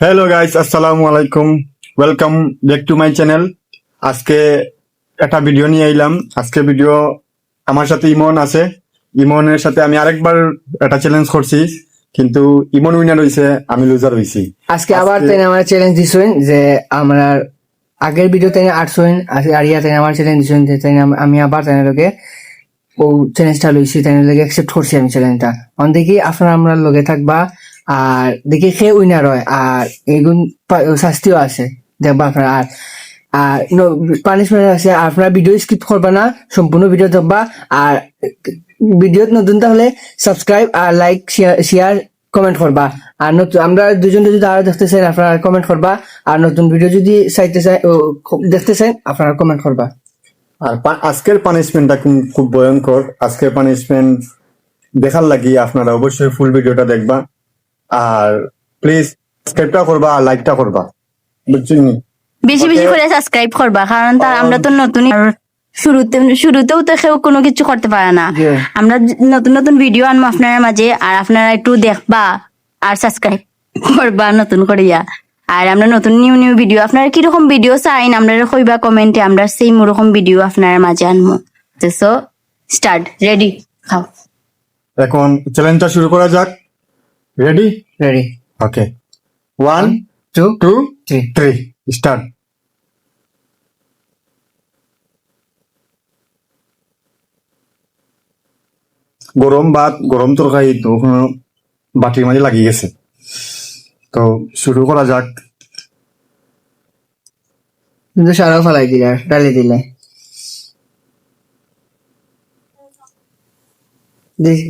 Hello guys আসসালামু আলাইকুম welcome back to my channel আজকে একটা ভিডিও নিয়ে এলাম। আজকে ভিডিও আমার সাথে ইমন আছে। ইমনের সাথে আমি আরেকবার একটা চ্যালেঞ্জ করছি। কিন্তু ইমন উইনার হইছে আমি লুজার হইছি। আজকে আবার তেনে আমার চ্যালেঞ্জ দিছেন যে আমরা আগের ভিডিও তেনে আটশোন আর ইয়া তেনে আমার চ্যালেঞ্জ দিছেন যে তেনে আম- আবার তেনে লগে ও চ্যালেঞ্জটা লইছি তেনে লগে অ্যাকসেপ্ট করছি আমি চ্যালেঞ্জটা অন দেখি আপনারা আমরা লগে থাকবা। আর দেখি সে উইনার হয়, আর এগুন শাস্তিও আছে, দেখবা আপনারা, আর আর পানিশমেন্ট আছে আপনারা ভিডিও স্কিপ করবা না, সম্পূর্ণ ভিডিও দেখবা, আর ভিডিও নতুন তাহলে সাবস্ক্রাইব আর লাইক শেয়ার কমেন্ট করবা, আর নতুন আমরা দুজন যদি আরও দেখতে চাই, আপনারা কমেন্ট করবা, আর নতুন ভিডিও যদি চাইতে চাই দেখতে চাই, আপনারা কমেন্ট করবা। আর আজকের পানিশমেন্টটা খুব ভয়ঙ্কর, আজকের পানিশমেন্ট দেখার লাগি আপনারা অবশ্যই ফুল ভিডিওটা দেখবা। আর প্লিজ সাবস্ক্রাইবটা করবা আর লাইকটা করবা। বুঝছেন বেশি বেশি করে সাবস্ক্রাইব করবা কারণ তার Um, আমরা তো নতুন শুরুতে শুরুতেও তো কেউ কোনো কিছু করতে পারে না। আমরা নতুন নতুন ভিডিও আনব আপনার মাঝে আর আপনারা একটু দেখবা আর সাবস্ক্রাইব করবা নতুন করিয়া। আর আমরা নতুন নিউ নিউ ভিডিও আপনারা কীরকম ভিডিও চাইন আমরা কইবা কমেন্টে আমরা সেই রকম ভিডিও আপনার মাঝে আনব। সো স্টার্ট রেডি খাও। এখন চ্যালেঞ্জটা শুরু করা যাক। Ready ready okay one two two three three start গরম ভাত গরম তরকারি তো ওখানে বাটির মাঝে লাগিয়ে গেছে। তো শুরু করা যাক। কিন্তু সারাও ফেলাই দিলে ডালি দিলে।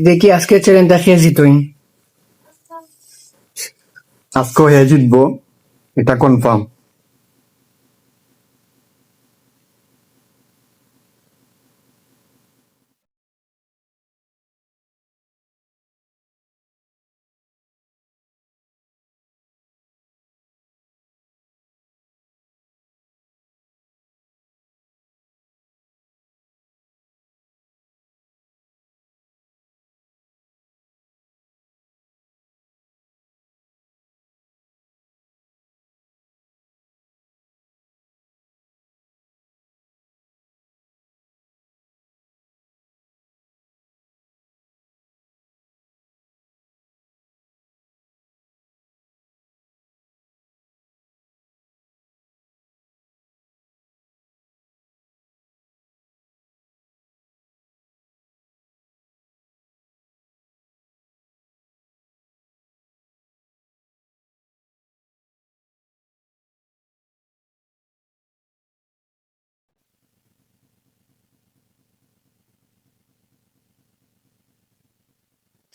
দেখ- আজকে চ্যালেঞ্জটা খেয়ে জিতই আজকেও হ্যাঁ জিতবো এটা কনফার্ম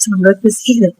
sur notre sujet.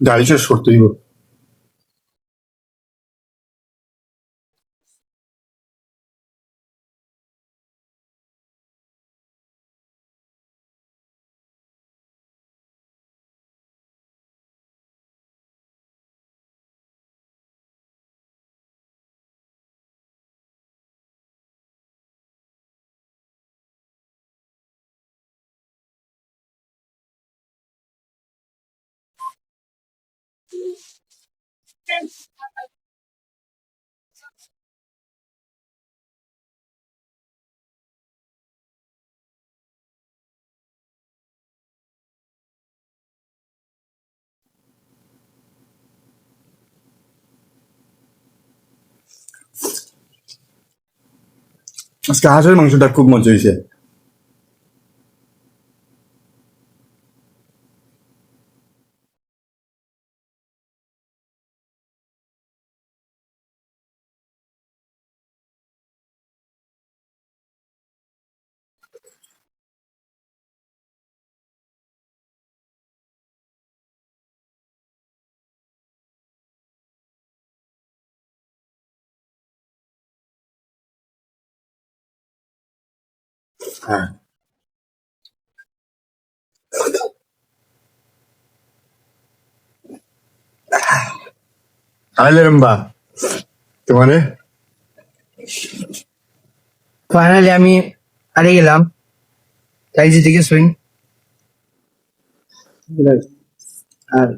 গাড়ি শেষ করতেই দিব আজকে হাঁসের মাংসটা খুব মজা হয়েছে। হ্যাঁ তাহলে রম্বা তোমারে ফাইনালি আমি হারিয়ে গেলাম। তাই জিতে গেছুন আর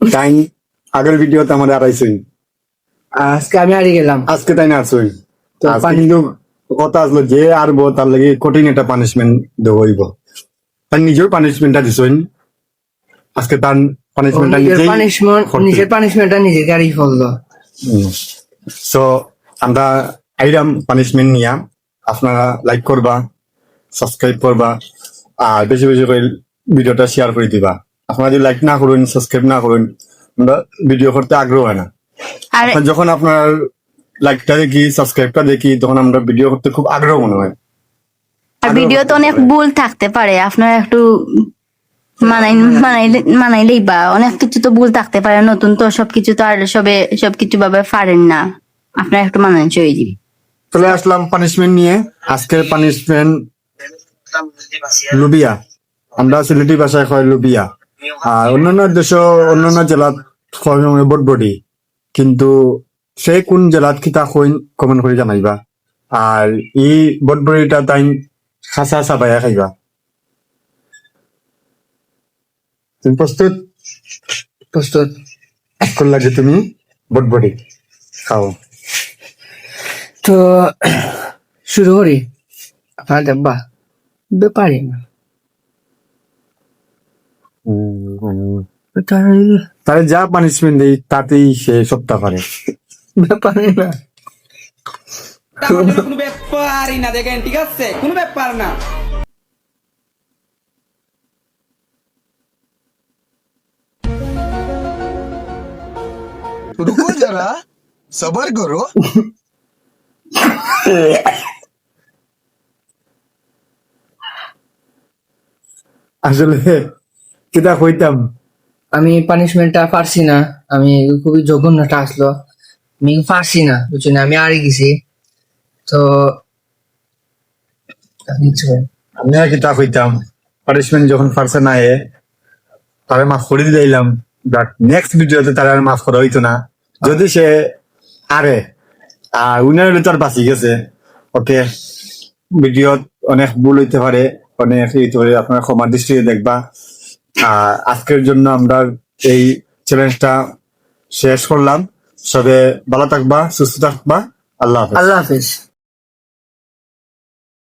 টাইম আগের ভিডিওতে আমার আড়াইছই আজকে আমি হারিয়ে গেলাম। আজকে তাই না আড়ছই কথা আসলো যে আরবো তার লাগে কঠিন একটা পানিশমেন্ট দেবো হইব। তার নিজের পানিশমেন্টটা দিছই আজকে তার পানিশমেন্টটা নিজেই। নিজের পানিশমেন্টটা নিজের গাড়ি ফেলল। সো আমরা আইরাম পানিশমেন্ট নিয়া। আপনারা লাইক করবা সাবস্ক্রাইব করবা আর বেশি বেশি করে ভিডিওটা শেয়ার করে দিবা। আপনারা যদি লাইক না করুন সাবস্ক্রাইব না করুন আমরা ভিডিও করতে আগ্রহ হয় না। যখন আপনার লাইকটা দেখি সাবস্ক্রাইবটা দেখি তখন আমরা ভিডিও করতে খুব আগ্রহ মনে হয়। আর ভিডিওতে অনেক ভুল থাকতে পারে আপনারা একটু মানাই মানাইলে মানাইলেই বা অনেক কিছু তো ভুল থাকতে পারে নতুন তো সবকিছু তো আর সবে সবকিছু ভাবে পারেন না। আপনারা একটু মানানসই হয়ে যাবে চলে আসলাম পানিশমেন্ট নিয়ে। আজকের পানিশমেন্ট লুবিয়া। আমরা সিলেটি ভাষায় কয় লুবিয়া। আর অন্যান্য দেশ অন্যান্য জেলাত কয় কিন্তু সে কোন জেলাত কিতা কইন কমেন্ট করে জানাইবা। আর এই বটবডিটা তাই খাসা চাবাইয়া খাইবা। তুমি প্রস্তুত? প্রস্তুত। তুমি? বটবডি খাও। তো শুরু করি। আপনার দেখবা ব্যাপারই না। তার- যা পানিশমেন্ট দেই তাতেই সে সপ্তাহ পারে ব্যাপারই না আমাদের কোনো ব্যাপারই না দেখেন ঠিক আছে কোনো ব্যাপার না रुको जरा सबर करो আসলে কিতা কইতাম আমি পানিশমেন্টটা পারছি না আমি খুবই জঘন্যটা আসলো আমি পারছি না বুঝছি না আমি হারিয়ে গেছি তো। আমি আর কিতা কইতাম। পানিশমেন্ট যখন না এ, তারে মাফ করে দিলাম বাট নেক্সট ভিডিওতে তার আর মাফ করা হইতো না। যদি সে আরে আর উনার তো আর বাঁচি গেছে, ওকে ভিডিওত অনেক ভুল হইতে পারে, অনেক হইতে আপনার ক্ষমা দৃষ্টিতে দেখবা। আর আজকের জন্য আমরা এই চ্যালেঞ্জটা শেষ করলাম। সবে ভালো থাকবা সুস্থ থাকবা। আল্লাহ আল্লাহ হাফিজ।